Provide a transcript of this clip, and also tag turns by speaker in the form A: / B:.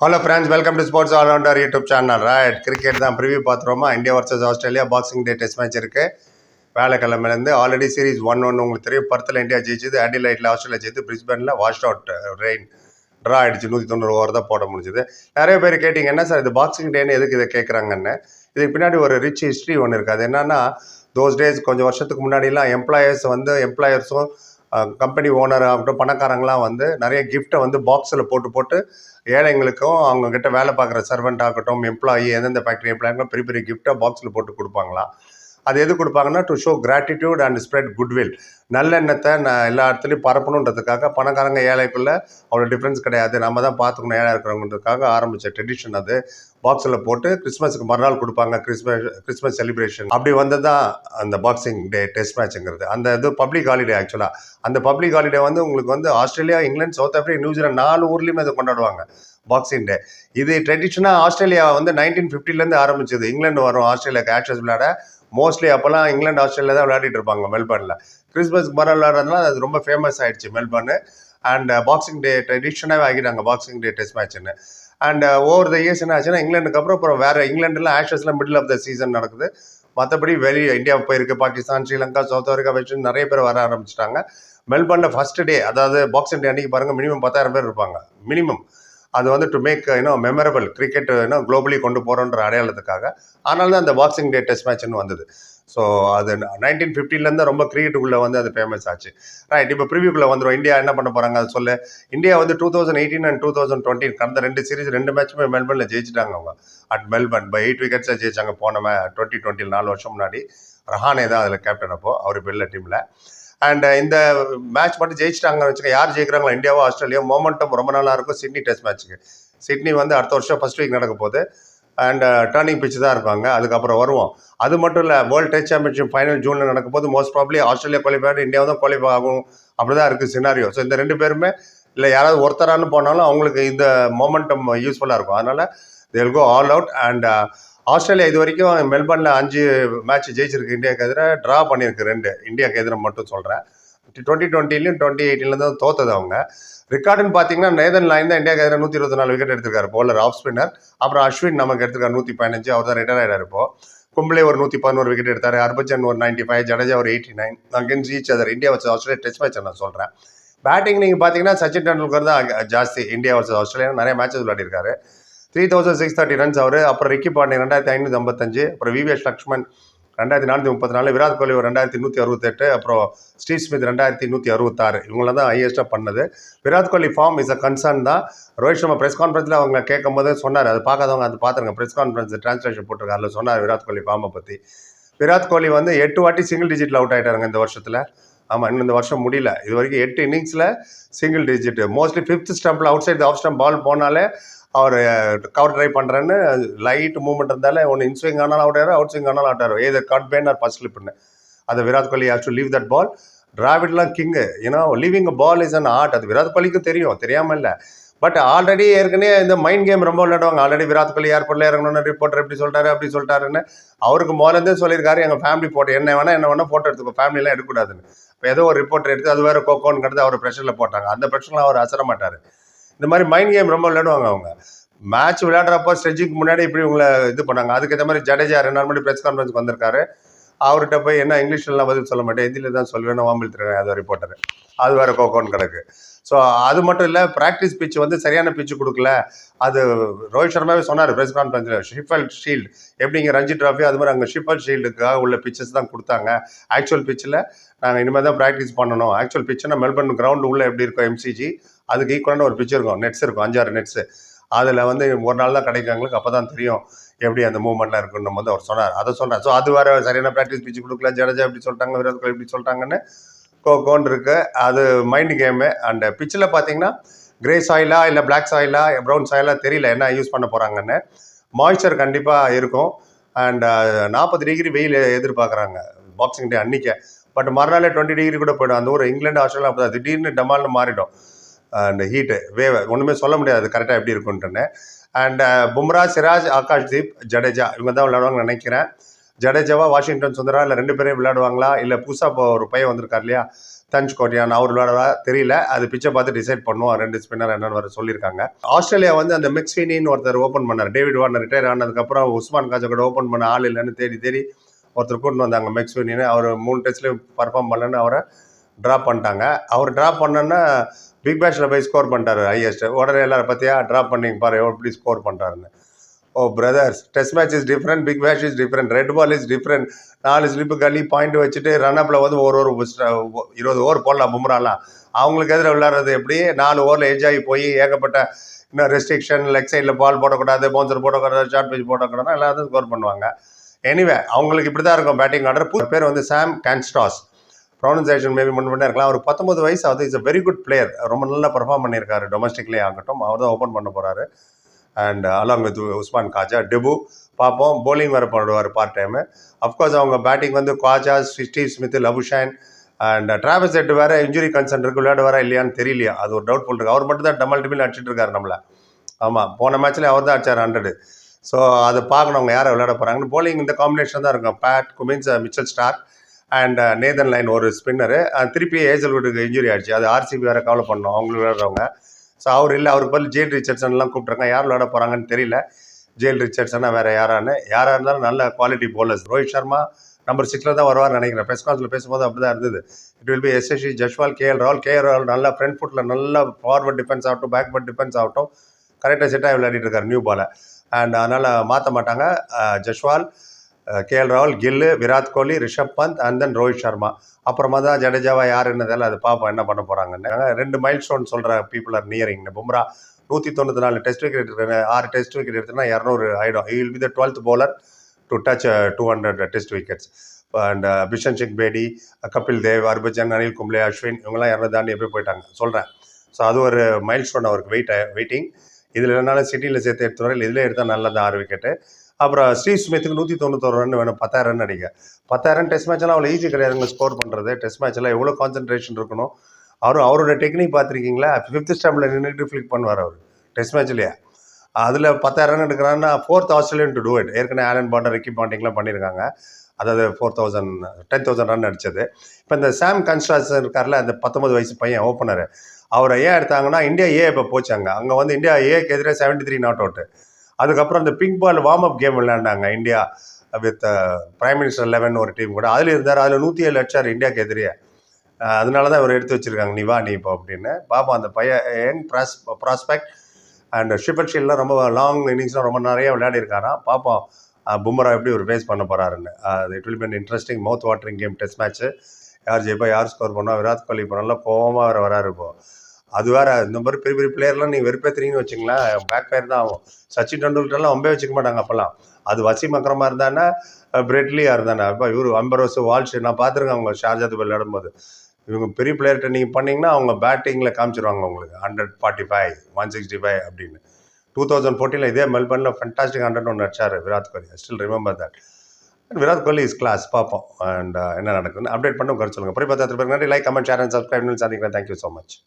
A: Hello friends welcome to sports allrounder YouTube channel right cricket தான் preview பார்த்துருவோமா? India versus Australia Boxing Day test match இருக்குது வேலைக்கிழமையிலேருந்து already series one one உங்களுக்கு தெரியும். பர்த்தில் India ஜெயிச்சது அடிலைட்டில் ஆஸ்திரேலியா ஜெயித்து பிரிஸ்பனில் வாஷ் அவுட் ரெயின் ட்ரா ஆயிடுச்சு நூற்றி தொண்ணூறு ஓவர் தான் போட முடிஞ்சுது. நிறைய பேர் கேட்டிங்க என்ன சார் இது பாக்ஸிங் டேன்னு எதுக்கு இதை கேட்குறாங்கன்னு இதுக்கு பின்னாடி ஒரு ரிச் ஹிஸ்ட்ரி ஒன்று இருக்குது அது என்னன்னா தோஸ் டேஸ் கொஞ்சம் வருஷத்துக்கு முன்னாடிலாம் எம்ப்ளாயர்ஸ் வந்து எம்ப்ளாயர்ஸும் கம்பெனி ஓனர் ஆகட்டும் பணக்காரங்களாம் வந்து நிறைய கிஃப்ட்டை வந்து பாக்ஸில் போட்டு போட்டு ஏழைங்களுக்கும் அவங்கக்கிட்ட வேலை பார்க்குற சர்வெண்ட் ஆகட்டும் எம்ப்ளாயி எந்தெந்த ஃபேக்ட்ரி எம்ப்ளாயிங்களும் பெரிய பெரிய கிஃப்ட்டை பாக்ஸில் போட்டு கொடுப்பாங்களாம். அது எது கொடுப்பாங்கன்னா to show gratitude and spread goodwill நல்லெண்ணத்தை நான் எல்லா இடத்துலையும் பரப்பணுன்றதுக்காக பணக்காரங்க ஏழைக்குள்ள அவ்வளோ டிஃப்ரென்ஸ் கிடையாது. நம்ம தான் பார்த்துக்கணும் ஏழை இருக்கிறவங்கன்றதுக்காக ஆரம்பித்த ட்ரெடிஷன் அது. பாக்ஸில் போட்டு கிறிஸ்மஸுக்கு மறுநாள் கொடுப்பாங்க கிறிஸ்மஸ் கிறிஸ்மஸ் செலிப்ரேஷன் அப்படி வந்தது தான் அந்த பாக்ஸிங் டே டெஸ்ட் மேட்ச்ங்கிறது அந்த இது பப்ளிக் ஹாலிடே ஆக்சுவலாக அந்த பப்ளிக் ஹாலிடே வந்து உங்களுக்கு வந்து Australia England South Africa New Zealand நாலு ஊர்லேயுமே அதை கொண்டாடுவாங்க பாக்ஸிங் டே இது ட்ரெடிஷனாக ஆஸ்திரேலியா வந்து நைன்டீன் ஃபிஃப்டிலேருந்து ஆரம்பிச்சது. இங்கிலாந்து வரும் ஆஸ்திரேலியா ஆக்ஷஸ் விளையாட மோஸ்ட்லி அப்போல்லாம் இங்கிலாந்து ஆஸ்திரேலியா தான் விளையாடிட்டு இருப்பாங்க மெல்பர்னில். கிறிஸ்மஸ்க்கு மரம் விளையாடுறதுனால அது ரொம்ப ஃபேமஸ் ஆகிடுச்சு மெல்பர்னு. அண்ட் பாக்ஸிங் டே ட்ரெடிஷனாகவே ஆகிட்டாங்க பாக்ஸிங் டே டெஸ்ட் மேட்ச்னு அண்ட் ஓவர் த இயர்ஸ் என்ன ஆச்சுன்னா இங்கிலாந்துக்கு அப்புறம் அப்புறம் வேறு இங்கிலாந்துல ஆஷஸ்லாம் மிடில் ஆஃப் த சீசன் நடக்குது. மற்றபடி வெளி இந்தியா போயிருக்கு Pakistan Sri Lanka South Africa West நிறைய பேர் வர ஆரம்பிச்சிட்டாங்க. மெல்பர்னில் ஃபஸ்ட் டே அதாவது பாக்ஸிங் டே அன்றைக்கி பாருங்கள் மினிமம் பத்தாயிரம் பேர் இருப்பாங்க. மினிமம் அது வந்து டு மேக் இன்னும் மெமரபிள் கிரிக்கெட் இன்னும் குளோபலி கொண்டு போகிறோன்ற அடையாளத்துக்காக. அதனால தான் அந்த பாக்ஸிங் டே டெஸ்ட் மேட்ச்னு வந்தது. ஸோ அது நைன்டீன் ஃபிஃப்டிலேருந்து ரொம்ப கிரிக்கெட்டுக்குள்ளே வந்து அது ஃபேமஸ் ஆச்சு. ரைட் இப்போ ப்ரிவியூக்குள்ளே வந்துடும் இந்தியா என்ன பண்ண போகிறாங்க அது சொல்ல. இந்தியா வந்து two thousand eighteen and two thousand twenty கடந்த ரெண்டு சீரிஸ் ரெண்டு மேட்சுமே மெல்பர்னில் ஜெயிச்சிட்டாங்க அவங்க. அட் மெல்பர்ன் பை எயிட் விக்கெட்ஸாக ஜெயிச்சாங்க போன டுவெண்ட்டி டுவெண்ட்டியில் நாலு வருஷம் முன்னாடி. ரஹானே தான் அதில் கேப்டன் அப்போ. அவர் வெளில டீமில் அண்ட் uh, இந்த மேட்ச் மட்டும் ஜெயிச்சிட்டாங்கன்னு வச்சுக்க யார் ஜெயிக்கிறாங்களோ இந்தியாவோ ஆஸ்திரேலியா மொமெண்டம் ரொம்ப நல்லா இருக்கும் சிட்னி டெஸ்ட் மேட்ச்சுக்கு சிட்னி வந்து அடுத்த வருஷம் ஃபர்ஸ்ட் வீக் நடக்க போகுது. அண்ட் டர்னிங் பிச்சு தான் இருப்பாங்க. அதுக்கப்புறம் வருவோம். அது மட்டும் இல்லை வேர்ல்டு டெஸ்ட் சாம்பியன்ஷிப் ஃபைனல் ஜூனில் நடக்கும் போது மோஸ்ட் ப்ராப்ளி ஆஸ்திரேலியா குவாலிஃபை ஆகிட்டு இந்தியா தான் குவாலிஃபை ஆகும். அப்படி தான் இருக்குது சினாரியோ ஸோ இந்த ரெண்டு பேருமே இல்லை யாராவது ஒருத்தரான்னு போனாலும் அவங்களுக்கு இந்த மொமெண்டம் யூஸ்ஃபுல்லாக இருக்கும். அதனால் they'll go all out and Australia இது வரைக்கும் மெல்பர்னில் அஞ்சு மேட்ச் ஜெயிச்சிருக்கு இந்தியாவுக்கு எதிராக ட்ரா பண்ணியிருக்கு ரெண்டு. இந்தியாவுக்கு எதிராக மட்டும் சொல்கிறேன் டுவெண்ட்டி டுவெண்ட்டிலையும் டுவெண்ட்டி எயிட்டிலேருந்து தான் தோத்தது அவங்க. ரெக்கார்டுன்னு பார்த்தீங்கன்னா நேதன் லைன் தான் இந்தியாவுக்கு எதிராக நூற்றி இருபத்தி நாலு விக்கெட் எடுத்திருக்காரு. போலர் ஆஃப் ஸ்பின்னர் அப்புறம் அஸ்வின் நமக்கு எடுத்திருக்காரு நூற்றி பதினஞ்சு. அவர் தான் ரிட்டையர் ஆகிடார் இப்போ. கும்பலே ஒரு நூற்றி பதினோரு விக்கெட் எடுத்தார். ஹர்பச்சன் ஒரு நைன்டி ஃபைவ் ஜடேஜா ஒரு eighty nine against each other India வச்சு ஆஸ்திரேலியா டெஸ்ட் மேட்ச் நான் சொல்கிறேன் பேட்டிங் நீங்கள் பார்த்தீங்கன்னா சச்சின் டெண்டுல்கர் தான் ஜாஸ்தி. இந்தியா வர்சஸ் ஆஸ்திரேலியா நிறைய matches விளையாடிருக்காரு. Three thousand six thirty runs அவர் அப்புறம் ரிக்கி பாண்டியன் ரெண்டாயிரத்தி ஐநூற்றி ஐம்பத்தஞ்சு அப்புறம் விவிஎஸ் லக்ஷ்மன் ரெண்டாயிரத்தி நானூற்றி முப்பத்தி நாலு விராட் கோலி ஒரு ரெண்டாயிரத்தி நூற்றி அறுபத்தெட்டு அப்புறம் ஸ்டீவ் ஸ்மித் ரெண்டாயிரத்தி நூற்றி அறுபத்தாறு இவங்கள தான் ஹையஸ்ட்டாக பண்ணது. Virat Kohli form is a concern தான். ரோஹித் சர்மா ப்ரெஸ் கான்ஃபரன்ஸில் அவங்க கேட்கும் போது சொன்னார் அது பார்க்காதவங்க அது பார்த்துருங்க ப்ரெஸ் கான்ஃபரன்ஸ் ட்ரான்ஸ்லேஷன் போட்டிருக்காரு அதில் சொன்னார் விராட் கோலி ஃபார்மை பற்றி விராட் கோலி வந்து எட்டு வாட்டி சிங்கிள் டிஜிட்டில் அவுட் ஆகிட்டாருங்க இந்த வருஷத்தில். ஆமாம் இன்னும் இந்த வருஷம் முடியல. இது வரைக்கும் எட்டு இன்னிங்ஸில் சிங்கிள் டிஜிட் மோஸ்ட்லி ஃபிஃப்த் ஸ்டம்பில் outside off stump ball போனாலே அவர் கவர் ட்ரை பண்ணுறேன்னு லைட் மூவ்மெண்ட் இருந்தாலே ஒன்று இன்ஸ்விங் ஆனாலும் அவுட் ஆயிரும் அவுட் ஸ்விங் ஆனாலும் அவுட் ஆயிரும். ஏதோ கட் பேன் ஆர் ஃபர்ஸ்ட் ஸ்லிப்னு அதை Virat Kohli has to leave that ball டிராவிட்லாம் king ஏன்னா leaving a ball is an art அது விராட் கோலிக்கும் தெரியும் தெரியாமல் இல்லை. பட் ஆல்ரெடி ஏற்கனவே இந்த மைண்ட் கேம் ரொம்ப விளையாடுவாங்க. ஆல்ரெடி விராட் கோலி ஏர்போர்ட்டில் இறங்கணும்னு ரிப்போர்ட்டர் எப்படி சொல்லிட்டாரு அப்படி சொல்லிட்டாருன்னு அவருக்கு முதலேருந்தே சொல்லியிருக்காரு எங்கள் ஃபேமிலி ஃபோட்டோ என்ன வேணால் என்ன வேணால் ஃபோட்டோ எடுத்துக்கோ. ஃபேமிலிலாம் எடுக்கக்கூடாதுன்னு. இப்போ ஏதோ ஒரு ரிப்போர்ட்டர் எடுத்து அது வேறு கோக்கோன்னு கிடந்து அவர் ப்ரெஷரில் போட்டாங்க. அந்த ப்ரெஷரில் அவர் அசர மாட்டார். இந்த மாதிரி மைண்ட் கேம் ரொம்ப விளையாடுவாங்க அவங்க. மேட்ச் விளையாடுறப்போ ஸ்டெஜுக்கு முன்னாடி இப்படி உங்களை இது பண்ணாங்க. அதுக்கு ஏற்ற மாதிரி ஜடேஜா ரெண்டு நாள் மணி ப்ரெஸ் கான்ஃபரன்ஸ் வந்திருக்காரு. அவர்கிட்ட போய் என்ன இங்கிலீஷ்லாம் பதில் சொல்ல மாட்டேன். ஹிந்தியில் தான் சொல்லுவேன். வாம்பில் திருவேன் அது ரிப்போர்ட்டர் அது வேறு கோகோன்னு கிடக்கு. ஸோ அது மட்டும் இல்லை ப்ராக்டிஸ் பிச் வந்து சரியான பிச்சு கொடுக்கல. அது ரோஹித் சர்மாவே சொன்னார் ப்ரெஸ் கான்ஃபரன்ஸில் ஷிஃபல் ஷீல்டு எப்படிங்க ரஞ்சி ட்ராஃபி அது மாதிரி அங்கே ஷிஃபல் ஷீல்டுக்காக உள்ள பிச்சஸ் தான் கொடுத்தாங்க. ஆக்சுவல் பிச்சில் நாங்கள் இனிமேல் தான் ப்ராக்டிஸ் பண்ணணும். ஆக்சுவல் பிச்சுனா மெல்பர்ன் கிரவுண்டு உள்ளே எப்படி இருக்கும் எம்சிஜி அதுக்கு ஈக்குவலான ஒரு பிச்சு இருக்கும். நெட்ஸ் இருக்கும். அஞ்சாறு நெட்ஸு அதில் வந்து ஒரு நாள் தான் கிடைக்கிறவங்களுக்கு அப்போ தான் தெரியும் எப்படி அந்த மூவ்மெண்ட்லாம் இருக்குன்னு வந்து அவர் சொன்னார். அதை சொன்னார். ஸோ அது வேறு சரியான ப்ராக்டிஸ் பிச்சு கொடுக்கல. ஜடேஜா இப்படி சொல்லிட்டாங்க விராட் கோலி இப்படி சொல்லிட்டாங்கன்னு கோன் இருக்கு. அது மைண்ட் கேமு அண்ட் பிச்சில் பார்த்தீங்கன்னா கிரே சாயிலா இல்லை பிளாக் சாயிலா ப்ரௌன் சாயிலா தெரியல என்ன யூஸ் பண்ண போகிறாங்கன்னு மாய்ச்சர் கண்டிப்பாக இருக்கும். அண்ட் நாற்பது டிகிரி வெயில் எதிர்பார்க்குறாங்க. பாக்ஸிங் டே அன்றைக்கே பட் மறுநாளே டுவெண்ட்டி டிகிரி கூட போயிடும். அந்த ஊர் இங்கிலாந்து ஆஸ்திரேலியா அப்போ திடீர்னு டமால்னு மாறிடும். அந்த ஹீட்டு வேவை ஒன்றுமே சொல்ல முடியாது கரெக்டாக எப்படி இருக்குன்ட்டுன்னு அண்ட் பும்ரா uh, சிராஜ் ஆகாஷ் தீப் ஜடேஜா இவங்க தான் விளையாடுவாங்கன்னு நினைக்கிறேன். ஜடேஜாவா வாஷிங்டன் சுந்தரா இல்லை ரெண்டு பேரும் விளையாடுவாங்களா? இல்லை புதுசாக இப்போ ஒரு பையன் வந்திருக்கார் இல்லையா? தஞ்ச் கோட்டியான் அவர் விளையாடுறா தெரியல. அது பிச்சை பார்த்து டிசைட் பண்ணுவோம். ரெண்டு ஸ்பின்னர் என்னன்னு வர சொல்லியிருக்காங்க. ஆஸ்திரேலியா வந்து அந்த மெக்ஸ்வினின்னு ஒருத்தர் ஓப்பன் பண்ணார். டேவிட் வார்னர் ரிட்டையர் ஆனதுக்கப்புறம் உஸ்மான் காஜா கூட ஓப்பன் பண்ண ஆள் இல்லைன்னு தேடி தேடி ஒருத்தர் கூட்டு வந்தாங்க மெக்ஸ்வினின்னு. அவர் மூணு டெஸ்ட்லேயும் பர்ஃபார்ம் பண்ணலன்னு அவரை ட்ராப் பண்ணிட்டாங்க. அவர் ட்ராப் பண்ணோன்னா பிக் பேஷில் போய் ஸ்கோர் பண்ணிட்டாரு ஹையஸ்ட் உடனே எல்லாரும் பார்த்தியா ட்ராப் பண்ணிங்க பாரு எப்படி ஸ்கோர் பண்ணுறாருன்னு ஓ brothers test match is different big match is different red ball is different நாலு ஸ்லிப்பு கள்ளி பாயிண்ட் வச்சுட்டு ரன்அப்பில் வந்து ஒரு ஒரு இருபது ஓவர் போடலாம் பும்ராலாம் அவங்களுக்கு எதிராக விளையாடுறது எப்படி? நாலு ஓவரில் எஜ் ஆகி போய் ஏகப்பட்ட இன்னும் ரெஸ்ட்ரிக்ஷன் லெக் சைடில் பால் போடக்கூடாது பவுன்சர் போடக்கூடாது ஷார்ட் பிச் போடக்கூடாது எல்லாத்தையும் ஸ்கோர் பண்ணுவாங்க. எனிவே அவங்களுக்கு இப்படி தான் இருக்கும் பேட்டிங் ஆர்டர் பேர் வந்து சாம் கேன்ஸ்டாஸ் ப்ரொனன்சேஷன் மேபி முன் பண்ணே இருக்கலாம். அவர் பத்தொம்பது வயசு அது is a very good player ரொம்ப நல்லா பர்ஃபார்ம் பண்ணியிருக்காரு. டொமஸ்டிக்லேயே ஆகட்டும் அவர் தான் ஓப்பன் பண்ண போகிறாரு and along with Usman Khawaja debut பார்ப்போம் போலிங் வேறு பண்ணுவார் பார்ட் டைமு அஃப்கோர்ஸ் அவங்க பேட்டிங் வந்து Khawaja Steve Smith Labuschagne and Travis set வேறு இன்ஜுரி கன்சர்ன் இருக்கு. விளையாட வர இல்லையான்னு தெரியலையா. அது ஒரு டவுட் இருக்கு அவர் மட்டும் தான் டமல் டிமில் அடிச்சிட்டு இருக்காரு நம்மள. ஆமாம் போன மேட்ச்சில் அவர் தான் அடிச்சார் ஹண்ட்ரடு ஸோ அதை பார்க்கணும் அவங்க யாரை விளையாட போகிறாங்கன்னு போலிங் இந்த காம்பினேஷன் தான் இருக்கும். Pat Cummins Mitchell Starc and Nathan Lyon ஒரு ஸ்பின்னரு திருப்பி ஏஜல்வுட்டுக்கு இன்ஜுரி ஆயிடுச்சு. அது ஆர்சிபி வேறு கவலை பண்ணோம். அவங்களுக்கு விளையாடுறவங்க. ஸோ அவர் இல்லை அவருக்கு பதில் ஜெயில் ரிச்சர்ட்சன்லாம் கூப்பிட்ருக்காங்க யார் விளையாட போகிறாங்கன்னு தெரியல. ஜெயில் ரிச்சர்ட்ஸனா வேறு யாரான்னு. யாராக இருந்தாலும் நல்ல quality bowlers Rohit Sharma number சிக்ஸில் தான் வருவார்னு நினைக்கிறேன். ப்ரெஸ் கான்ஃபரன்ஸில் பேசும்போது அப்படி தான் இருந்தது it will be SSC Jaiswal KL Rahul KL Rahul நல்லா ஃப்ரண்ட் ஃபுட்டில் நல்லா ஃபார்வர்ட் டிஃபென்ஸ் ஆகட்டும் பேக்வர்ட் டிஃபென்ஸ் ஆகட்டும். கரெக்டாக செட்டாக விளையாடிட்டு இருக்காரு நியூ பாலை அண்ட் அதனால் மாற்ற மாட்டாங்க. அஹ், கே கேஎல் ராகுல் கில்லு விராட் கோலி ரிஷப் பந்த் அண்ட் தென் ரோஹித் சர்மா. அப்புறமா தான் ஜடேஜாவா யார் என்னதெல்லாம் அது பார்ப்போம் என்ன பண்ண போகிறாங்கன்னு ரெண்டு மைல் ஸ்டோன் சொல்கிற பீப்புள் ஆர் நியரிங் பும்ரா நூற்றி தொண்ணூற்றி நாலு டெஸ்ட் விக்கெட் இருக்கிற ஆறு டெஸ்ட் விக்கெட் எடுத்தோன்னா இரநூறு ஆகிடும் he will be the twelfth bowler to touch two hundred test wickets and Bishan Singh Bedi Kapil Dev Harbhajan Anil Kumble Ashwin இவங்கெல்லாம் இரநூறு தாண்டி எப்போ போயிட்டாங்க. சொல்கிறேன் ஸோ அது ஒரு மைல் ஸ்டோன் அவருக்கு வெயிட் வெயிட்டிங் இதில் இல்லைனாலும் சிட்டியில் சேர்த்து எடுத்துவார் இதில் எடுத்தால் நல்லது ஆறு விக்கெட்டு அப்புறம் ஸ்ரீ சுமித்துக்கு நூற்றி தொண்ணூத்தொரு ரன் வேணும். பத்தாயிரம் ரன் அடிக்க பத்தாயிரம் டெஸ்ட் மேட்ச்லாம் அவ்வளோ ஈஸி கிடையாதுங்க ஸ்கோர் பண்ணுறது டெஸ்ட் மேட்ச்லாம் எவ்வளோ கான்சன்ட்ரேஷன் இருக்கணும்? அவரும் அவரோட டெக்னிக் பார்த்துருக்கீங்களா? ஃபிஃப்த் ஸ்டாம்பில் நின்றுட்டு ஃபிளிக் பண்ணுவார் அவர். டெஸ்ட் மேட்ச்லேயே அதில் பத்தாயிரம் run எடுக்கிறான்னா fourth Australian to do it ஏற்கனவே ஆலன் பாண்டர் ரிக்கி பாண்டிங்லாம் பண்ணியிருக்காங்க. அதாவது four thousand ten thousand run அடித்தது இப்போ இந்த சாம் கன்ஸ்ட்ராஸ் இருக்கார்ல அந்த பத்தொன்பது வயசு பையன் ஓப்பனர் அவரை ஏன் எடுத்தாங்கன்னா இந்தியா ஏ இப்போ போச்சாங்க. அங்கே வந்து இந்தியா ஏக்கு எதிராக செவன்டி த்ரீ நாட் அவுட்டு அதுக்கப்புறம் இந்த pink ball warm up game விளையாண்டாங்க. India with prime minister eleven ஒரு டீம் கூட. அதில் இருந்தார். அதில் நூற்றி ஏழு அடிச்சார் இந்தியாவுக்கு எதிரியே அதனால தான் இவர் எடுத்து வச்சிருக்காங்க. நீ வா நீ இப்போ அப்படின்னு. பாப்பா அந்த பையன் young pros prospect and Sheffield ஷீல்ட்லாம் ரொம்ப லாங் இன்னிங்ஸ்லாம் ரொம்ப நிறைய விளையாடி இருக்காராம் பார்ப்போம் பும்ரா எப்படி ஒரு ஃபேஸ் பண்ண போகிறாருன்னு it will be interesting mouth watering game test match யார் ஜெயிப்பா யார் ஸ்கோர் பண்ணால் விராட் கோலி இப்போ நல்லா கோபமாக வேறு வராரு இப்போது அது வேற இந்த மாதிரி பெரிய பெரிய பிளேயர்லாம் நீங்கள் வெறுப்பேற்றுறீங்கன்னு வச்சுங்களேன் பேக் ஃபயர் தான் ஆகும். சச்சின் டெண்டுல்கர்லாம் ஒம்பே வச்சுக்க மாட்டாங்க அப்போல்லாம். அது வசீம் அக்ரமா இருந்தானே பிரெட்லியாக இருந்தானே? அப்போ இவர் அம்பரோஸ் வால்ஷ் நான் பார்த்துருக்கேன் அவங்க ஷார்ஜாத் விளையாடும்போது. இவங்க பெரிய பிளேயர்கிட்ட நீங்கள் பண்ணிங்கன்னா அவங்க பேட்டிங்கில் காமிச்சிருவாங்க உங்களுக்கு. Hundred forty five one sixty five அப்படின்னு டூ தௌசண்ட் ஃபோர்டீனில் இதே மெல்பர்னில் ஃபண்டாஸ்டிக் ஹண்ட்ரட் ஒன்று அடிச்சார் Virat Kohli. Still remember that Virat Kohli is class பார்ப்போம். அண்ட் என்ன நடக்குதுன்னு அப்டேட் பண்ணி கருத்து சொல்லுங்கள் பரிபாத்திரத்துக்கு நன்றி like comment share and subscribe சந்திக்கிறேன். Thank you so much